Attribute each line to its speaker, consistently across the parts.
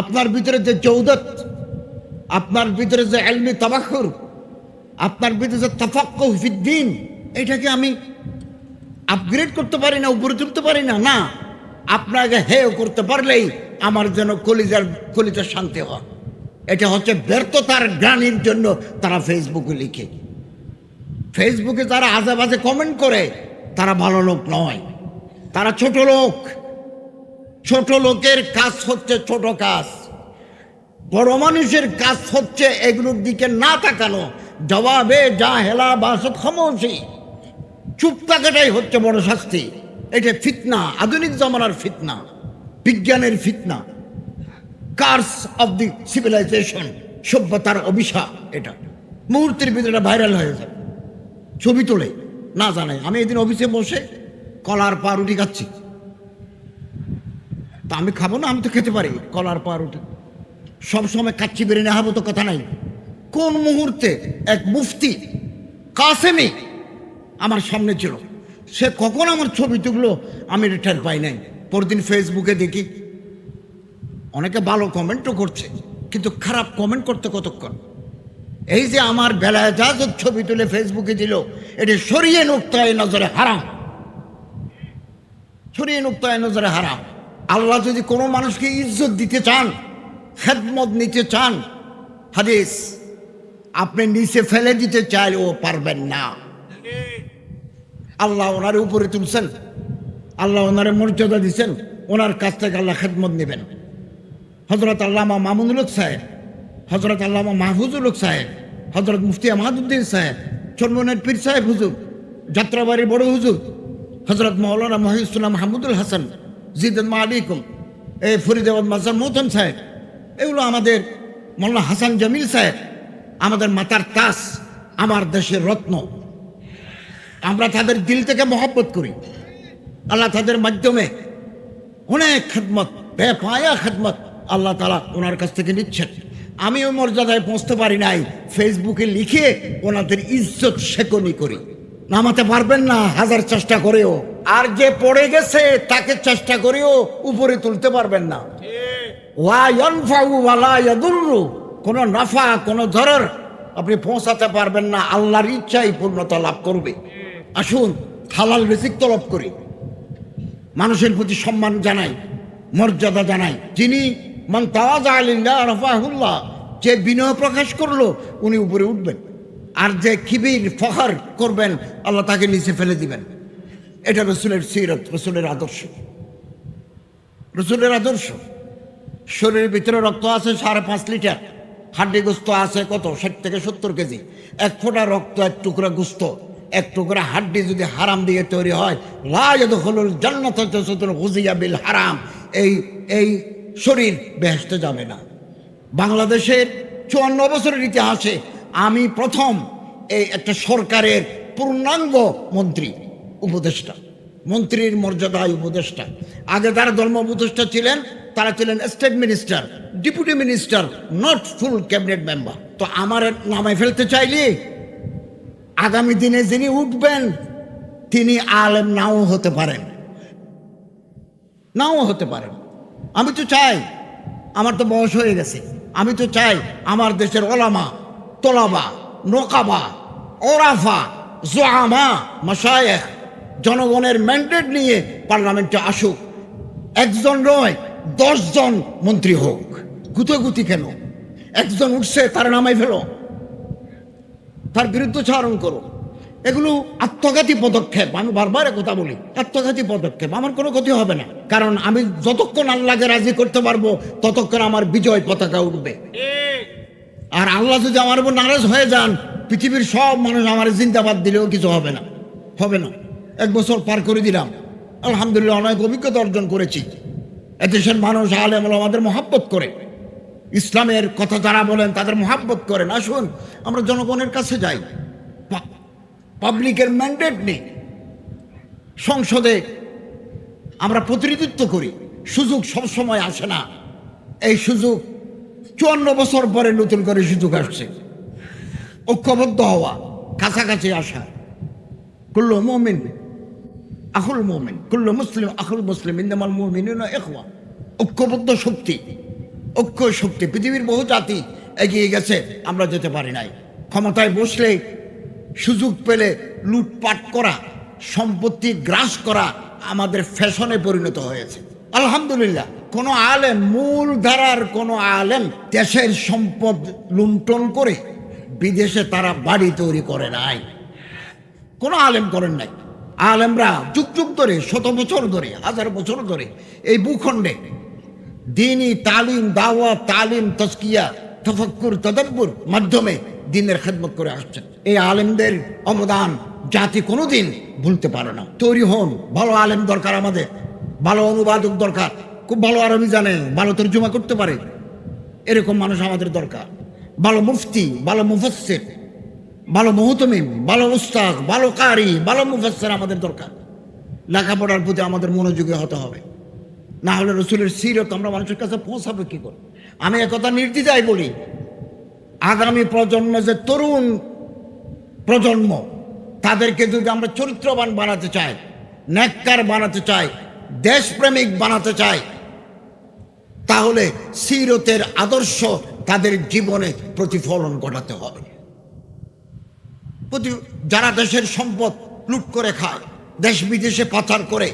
Speaker 1: আপনার ভিতরে যে চৌদত আপনার ভিতরে যে এলমি তাবাখুর, আপনার ভিতরে যে তাফাক্ক ফিদ্দিন, এটাকে আমি আপগ্রেড করতে পারি না, উপরে তুলতে পারি না? না, আপনাকে হেয় করতে পারলেই আমার যেন কলিজার কলিজার শান্তি হয়। এটা হচ্ছে ব্যর্থতার গ্রানির জন্য তারা ফেসবুকে লিখে। ফেসবুকে যারা আজে বাজে কমেন্ট করে, তারা ভালো লোক নয়। তারা ছোট লোক। ছোট লোকের কাজ হচ্ছে ছোট কাজ। বড় মানুষের কাজ হচ্ছে এগুলোর দিকে না তাকানো। জবাবে যা হেলা বাসত খামোশি। চুপ থাকাটাই হচ্ছে বড় শাস্তি। এটা ফিতনা, আধুনিক জমানার ফিতনা, বিজ্ঞানের ফিতনা। কার্স অফ দি সিভিলাইজেশন সভ্যতার অভিশাপ এটা। মুহূর্তের ভিতরে ভাইরাল হয়ে যায়। ছবি তোলে, না জানে। আমি এদিন অফিসে বসে কলার পা রুটি খাচ্ছি। তা আমি খাব না, আমি তো খেতে পারি। কলার পা রুটি সবসময় কাচ্চি বেরিয়ে নেওয়াবো তো কথা নাই। কোন মুহূর্তে এক মুফতি কাসেমি আমার সামনে ছিল। সে কখন আমার ছবি তুললো আমি রিটার্ন পাই নাই। পরদিন ফেসবুকে দেখি, অনেকে ভালো কমেন্টও করছে, কিন্তু খারাপ কমেন্ট করতে কতক্ষণ? এই যে আমার বেলায় যা ছবি তুলে ফেসবুকে দিল, এটি সরিয়ে নুক্তায় নজরে হারাম। সরিয়ে নুক্তায় নজরে হারাম। আল্লাহ যদি কোনো মানুষকে ইজ্জত দিতে চান, খেদমত নিতে চান, হাদিস, আপনি নিচে ফেলে দিতে চাইলেও পারবেন না। আল্লাহ ওনার উপরে তুলছেন, আল্লাহ ওনারে মর্যাদা দিচ্ছেন ওনার কাছ থেকে আল্লাহ খেদমত নেবেন। হজরত আল্লামা মামুনুল সাহেব হজরত আল্লামা মাহফুজুল সাহেব হজরত মুফতি আহমাদুদ্দিন সাহেব চন্মনের পীর সাহেব হুজুর, যাত্রাবাড়ির বড় হুজুর হজরত মৌলানা মহিউসুল্লাহ মাহমুদুল হাসান জিদুল আলিকুম এই ফরিদাবাদ মাসান মোহতন সাহেব, এগুলো আমাদের মোল্লা হাসান জামিল সাহেব, আমাদের মাতার তাস, আমার দেশের রত্ন। আমরা তাদের দিল থেকে মহব্বত করি। আল্লাহ তাদের মাধ্যমে অনেক খেদমত বেপায়া খেদমত আল্লাহ তালা ওনার কাছ থেকে নিচ্ছেন। আমি ওই মর্যাদায় পৌঁছতে পারি নাই, ফেসবুকে লিখে ওনাদের ইজ্জত শেকনি করি। নামাতে পারবেন না, হাজার চেষ্টা করেও। আর যে পড়ে গেছে, তাকে চেষ্টা করেও উপরে তুলতে পারবেন না। কোনো নাফা, কোনো ধরর আপনি পৌঁছাতে পারবেন না। আল্লাহর ইচ্ছাই পূর্ণতা লাভ করবে। আসুন, হালাল রিজিক তলব করি। মানুষের প্রতি সম্মান জানাই, মর্যাদা জানাই। যিনি তাওয়াজা যে বিনয় প্রকাশ করল, উনি উপরে উঠবেন। আর যে কিবির ফখর করবেন, আল্লাহ তাকে নিচে ফেলে দিবেন। এটা রসুলের সিরত, রসুলের আদর্শ। রসুলের আদর্শ। শরীরের ভিতরে রক্ত আছে সাড়ে পাঁচ লিটার। হাড্ডি গুস্ত আছে কত? ষাট থেকে সত্তর কেজি। এক ফোঁটা রক্ত, এক টুকরা গুস্ত। এক টুকরা হাড্ডি যদি হারাম দিয়ে তৈরি হয় লাজল জান্নাত হুজিয়া বিল হারাম। এই এই শরীর বেহেস্তে যাবে না। বাংলাদেশের চুয়ান্ন বছরের ইতিহাসে আমি প্রথম এই একটা সরকারের পূর্ণাঙ্গ মন্ত্রী। উপদেষ্টা, মন্ত্রীর মর্যাদায় উপদেষ্টা। আগে যারা ধর্ম উপদেষ্টা ছিলেন, তারা ছিলেন state minister deputy minister not full cabinet member তো আমার নামে ফেলতে চাইলে, আগামী দিনে যিনি উঠবেন, তিনি আলেম নাও হতে পারেন। নাও হতে পারেন। আমি তো চাই, আমার তো বয়স হয়ে গেছে। আমি তো চাই, আমার দেশের ওলামা, তোলাবা, নোকাবা, ওরাফা, জোয়ামা, মশায়েখ জনগণের ম্যান্ডেট নিয়ে পার্লামেন্টে আসুক। একজন নয়, দশজন মন্ত্রী হোক। গুতোগুতি কেন? একজন উঠছে, তার নামাই ফেলো। তার বিরুদ্ধচারণ করো। এগুলো আত্মঘাতী পদক্ষেপ। আমি বারবার কথা বলি, আত্মঘাতী পদক্ষেপ। আমার কোনো ক্ষতি হবে না। কারণ আমি যতক্ষণ আল্লাহকে রাজি করতে পারব, ততক্ষণ আমার বিজয় পতাকা উঠবে। আর আল্লাহ যদি আমার উপর নারাজ হয়ে যান, পৃথিবীর সব মানুষ আমার জিন্দাবাদ দিলেও কিছু হবে না। হবে না। এক বছর পার করে দিলাম। আলহামদুলিল্লাহ অনেক অভিজ্ঞতা অর্জন করেছি। এদেশের মানুষ আলেম আমাদের মহাব্বত করে। ইসলামের কথা যারা বলেন তাদের মহাব্বত করেন আসুন আমরা জনগণের কাছে যাই। পাবলিকের ম্যান্ডেট নেই। সংসদে আমরা প্রতিনিধিত্ব করি। সুযোগ সবসময় আসে না। এই সুযোগ চুয়ান্ন বছর পরে নতুন করে সুযোগ আসছে। ঐক্যবদ্ধ হওয়া, কাছাকাছি আসা। কুল্লু মমিন। আহুল মোমিন, কুল্লু মুসলিম, আহুল মুসলিম ইন্দামাল মোমিন এখওয়া ঐক্যবদ্ধ শক্তি, ঐক্য শক্তি, পৃথিবীর বহু জাতি এগিয়ে গেছে, আমরা যেতে পারি নাই। ক্ষমতায় বসলে সুযোগ পেলে লুটপাট করা, সম্পত্তি গ্রাস করা আমাদের ফ্যাশনে পরিণত হয়েছে। আলহামদুলিল্লাহ, কোনো আলেম, মূল ধারার কোনো আলেম দেশের সম্পদ লুণ্ঠন করে বিদেশে তারা বাড়ি তৈরি করে নাই। কোনো আলেম করেন নাই। আলেমরা যুগ যুগ ধরে, শত বছর ধরে, হাজার বছর ধরে এই ভূখণ্ডে দিনই তালিম দাওয়া তালিম তস্কিয়া তফক্কুর, তদব্বুর মাধ্যমে দিনের খেদমত করে আসছেন। এই আলেমদের অবদান জাতি কোনোদিন ভুলতে পারে না। তৈরি হন, ভালো আলেম দরকার আমাদের, ভালো অনুবাদক দরকার, খুব ভালো আরবি জানে ভালো তর্জমা করতে পারে, এরকম মানুষ আমাদের দরকার। ভালো মুফতি, ভালো মুফসির ভালো মহতমিম, ভালো উস্তাদ, ভালো কারি, ভালো মুফাসসির আমাদের দরকার। লেখাপড়ার প্রতি আমাদের মনোযোগী হতে হবে। না হলে রসুলের সিরত আমরা মানুষের কাছে পৌঁছাবে কি করে? আমি একথা নির্দ্বিধায় বলি, আগামী প্রজন্ম যে তরুণ প্রজন্ম, তাদেরকে যদি আমরা চরিত্রবান বানাতে চাই ন্যাক্কার বানাতে চাই, দেশপ্রেমিক বানাতে চাই, তাহলে সিরতের আদর্শ তাদের জীবনে প্রতিফলন ঘটাতে হবে। প্রতি যারা দেশের সম্পদ লুট করে খায়, দেশ বিদেশে পাচার করে,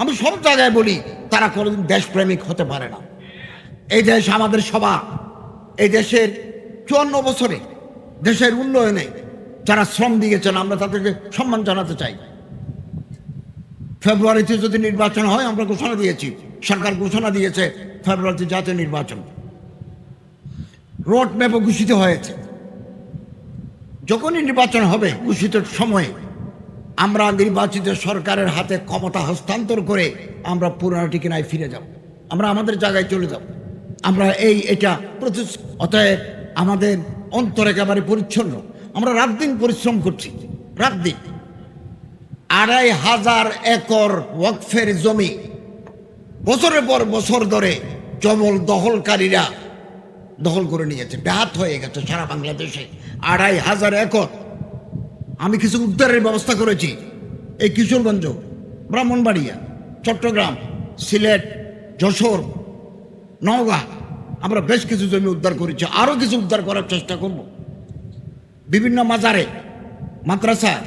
Speaker 1: আমি সব জায়গায় বলি, তারা কোনোদিন দেশপ্রেমিক হতে পারে না। এই দেশ আমাদের সবার। এই দেশের চুয়ান্ন বছরে দেশের উন্নয়নে যারা শ্রম দিয়েছেন, আমরা তাদেরকে সম্মান জানাতে চাই। ফেব্রুয়ারিতে যদি নির্বাচন হয়, আমরা ঘোষণা দিয়েছি। সরকার ঘোষণা দিয়েছে, ফেব্রুয়ারিতে জাতীয় নির্বাচন। রোড ম্যাপও ঘোষিত হয়েছে। যখনই নির্বাচন হবে, ঘোষিত সময়ে আমরা নির্বাচিত সরকারের হাতে ক্ষমতা হস্তান্তর করে আমরা পুরানো ঠিকানায় ফিরে যাব। আমরা আমাদের জায়গায় চলে যাব। আমরা এই এটা প্রতি অতএব আমাদের অন্তর একেবারে পরিচ্ছন্ন। আমরা রাত দিন পরিশ্রম করছি রাত দিন আড়াই হাজার একর ওয়াকফের জমি বছরের পর বছর ধরে জবল দখলকারীরা দখল করে নিয়েছে। ব্যাহাত হয়ে গেছে সারা বাংলাদেশে। আড়াই হাজার একর। আমি কিছু উদ্ধারের ব্যবস্থা করেছি। এই কিশোরগঞ্জ, ব্রাহ্মণবাড়িয়া, চট্টগ্রাম, সিলেট, যশোর, নওগাঁ, আমরা বেশ কিছু জমি উদ্ধার করেছি। আরও কিছু উদ্ধার করার চেষ্টা করব। বিভিন্ন মাজারে মাদ্রাসা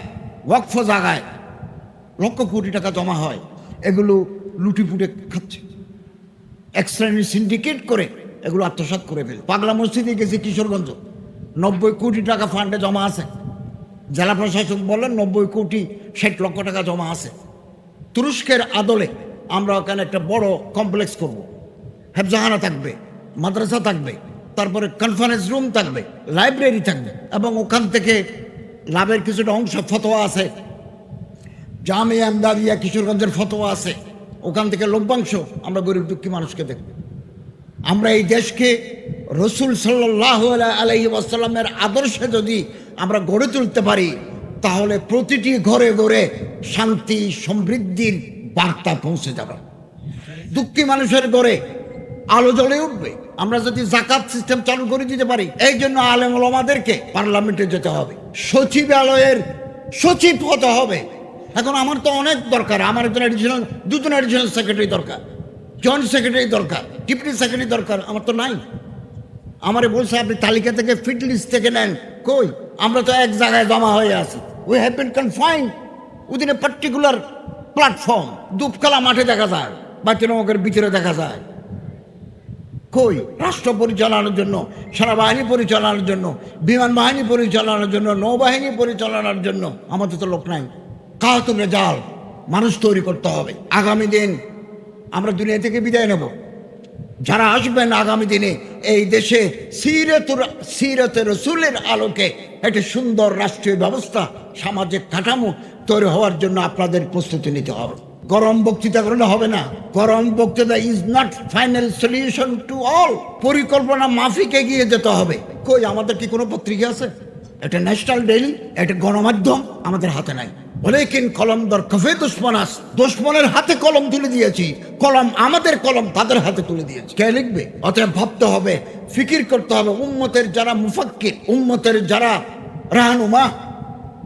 Speaker 1: ওয়াকফ জায়গায় লক্ষ কোটি টাকা জমা হয়। এগুলো লুটিপুটে খাচ্ছে। এক শ্রেণির সিন্ডিকেট করে এগুলো আত্মসাৎ করে ফেলে। পাগলা মসজিদে গেছি কিশোরগঞ্জ। নব্বই কোটি টাকা ফান্ডে জমা আছে। জেলা প্রশাসক বলেন নব্বই কোটি ষাট লক্ষ টাকা জমা আছে। তুরস্কের আদলে আমরা ওখানে একটা বড় কমপ্লেক্স করব। হেফজাহানা থাকবে, মাদ্রাসা থাকবে, তারপরে কনফারেন্স রুম থাকবে লাইব্রেরি থাকবে, এবং ওখান থেকে লাভের কিছুটা অংশ ফতোয়া আছে। জামে আমদাদিয়া কিশোরগঞ্জের ফতোয়া আছে। ওখান থেকে লভ্যাংশ আমরা গরিব দুঃখী মানুষকে দেখব। আমরা এই দেশকে রসুল সাল্লাহ আলহি আসাল্লামের আদর্শে যদি আমরা গড়ে তুলতে পারি, তাহলে প্রতিটি ঘরে ঘরে শান্তি, সমৃদ্ধির বার্তা পৌঁছে যাবে। দুঃখী মানুষের ঘরে আলো জ্বলে উঠবে। আমরা যদি জাকাত সিস্টেম চালু করে দিতে পারি, এই জন্য আলেম ওলামাদেরকে পার্লামেন্টে যেতে হবে, সচিবালয়ের সচিব হতে হবে। এখন আমার তো অনেক দরকার, আমার একজন অ্যাডিশনাল দুজন অ্যাডিশনাল সেক্রেটারি দরকার। জয়েন্ট সেক্রেটারি দরকার ডিপুটি সেক্রেটারি দরকার, আমার তো নাই। আমারে বলছে, আপনি তালিকা থেকে ফিট লিস্ট থেকে নেন। কই? আমরা তো এক জায়গায় জমা হয়ে আছি। We have been confined within a particular platform দুপকালা মাঠে দেখা যায় বা তৃণমুখের ভিতরে দেখা যায়। কই? রাষ্ট্র পরিচালনার জন্য, সেনাবাহিনী পরিচালনার জন্য, বিমান বাহিনী পরিচালনার জন্য, নৌবাহিনী পরিচালনার জন্য আমাদের তো লোক নাই। কাহাত রেজাল, মানুষ তৈরি করতে হবে। আগামী দিন আমরা দুনিয়া থেকে বিদায় নেব। যারা আসবেন আগামী দিনে এই দেশে সিরতুর সিরত রসুলের আলোকে একটি সুন্দর রাষ্ট্রীয় ব্যবস্থা, সামাজিক কাঠামো তৈরি হওয়ার জন্য আপনাদের প্রস্তুতি নিতে হবে। গরম বক্তৃতা করলে হবে না। গরম বক্তৃতা is not final solution to all পরিকল্পনা মাফিক এগিয়ে যেতে হবে। কই, আমাদের কি কোনো পত্রিকা আছে? এটা ন্যাশনাল ডেইলি এটা গণমাধ্যম আমাদের হাতে নাই। বলেকিন কলম দর কফে দুশ্মনাস দুশ্মনের হাতে কলম তুলে দিয়েছি। কলম আমাদের কলম, তাদের হাতে তুলে দিয়েছি। কে লিখবে? অতএব ভাবতে হবে, ফিকির করতে হবে। উম্মতের যারা মুফাক্কির, উম্মতের যারা রাহানুমা,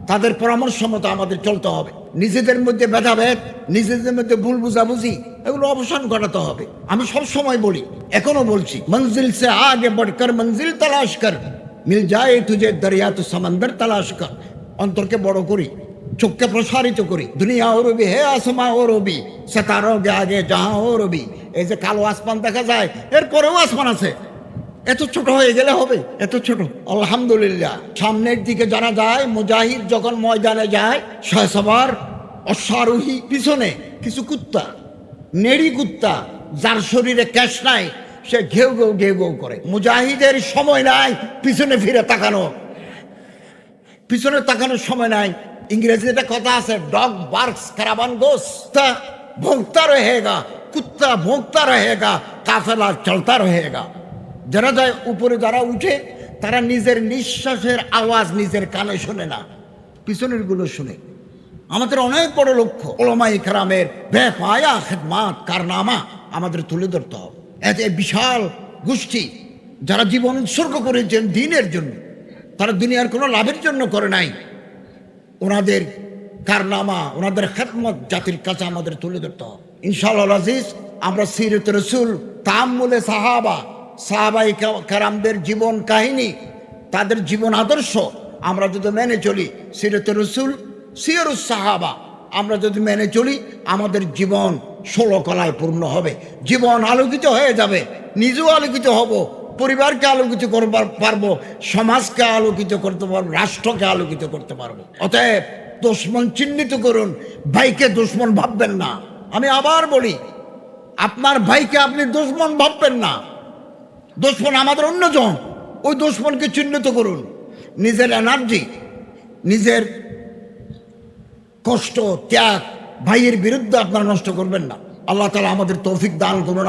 Speaker 1: তাদের পরামর্শ মতো আমাদের চলতে হবে। নিজেদের মধ্যে ভেদাভেদ, নিজেদের মধ্যে ভুল বুঝাবুঝি, এগুলো অবসান ঘটাতে হবে। আমি সব সময় বলি, এখনও বলছি, মঞ্জিল সে আগে বড়কর, মঞ্জিল তালাশ কর। মিল যায় তুঝে দরিয়া তো সমন্দর তালাশ কর। অন্তরকে বড় করি। চোখকে প্রসারিত করি। দুনিয়া ও রবি, হে আসমা ও রবি সে সেতারোগে আগে যাহা ও রবি। এই যে কালো আসমান দেখা যায়, এরপরেও আসমান আছে। এত ছোট হয়ে গেলে হবে, এত ছোট। আলহামদুলিল্লাহ, সামনের দিকে জানা যায়, মুজাহিদ যখন ময়দানে যায় সবার অশ্বারোহী পিছনে কিছু কুত্তা, নেড়ি কুত্তা, যার শরীরে ক্যাশ নাই, সে ঘেউ ঘেউ ঘেউ ঘেউ করে। মুজাহিদের সময় নাই, পিছনে ফিরে তাকানো। পিছনে তাকানোর সময় নাই ইংরেজিতে একটা কথা আছে ডগ বার্কস কারাবান গোস তা ভোগতা রহেগা, কুত্তা ভোগতা রহেগা, কাফেলা চলতা রহেগা। যারা যায় উপরে যারা উঠে, তারা নিজের নিঃশ্বাসের আওয়াজ নিজের কানে শোনে না, পিছনেরগুলো শুনে। আমাদের অনেক বড় লক্ষ্য ওলমাই কারামের বেপায়া খেদমাত, কারনামা আমাদের তুলে ধরতে হবে। এত বিশাল গোষ্ঠী, যারা জীবন উৎসর্গ করেছেন দিনের জন্য, তারা দুনিয়ার কোনো লাভের জন্য করে নাই। ওনাদের কারনামা, ওনাদের খেদমত জাতির কাছে আমাদের তুলে ধরতে হবে। ইনশাআল্লাহ আজিজ আমরা সিরত রসুল তাম্মুলে সাহাবা সাহাবাই কারামদের জীবন কাহিনী, তাদের জীবন আদর্শ, আমরা যদি মেনে চলি সিরত রসুল সিয়রুস সাহাবা, আমরা যদি মেনে চলি আমাদের জীবন ষোলো কলায় পূর্ণ হবে। জীবন আলোকিত হয়ে যাবে, নিজেও আলোকিত হব পরিবারকে আলোকিত করবার পারব, সমাজকে আলোকিত করতে পারব, রাষ্ট্রকে আলোকিত করতে পারব। অতএব দুশ্মন চিহ্নিত করুন, ভাইকে দুশ্মন ভাববেন না। আমি আবার বলি, আপনার ভাইকে আপনি দুশ্মন ভাববেন না। দুশ্মন আমাদের অন্যজন, ওই দুশ্মনকে চিহ্নিত করুন। নিজের এনার্জি নিজের কষ্ট, ত্যাগ, ভাইয়ের বিরুদ্ধে আপনারা নষ্ট করবেন না। আল্লাহ তালা আমাদের তৌফিক দান করুন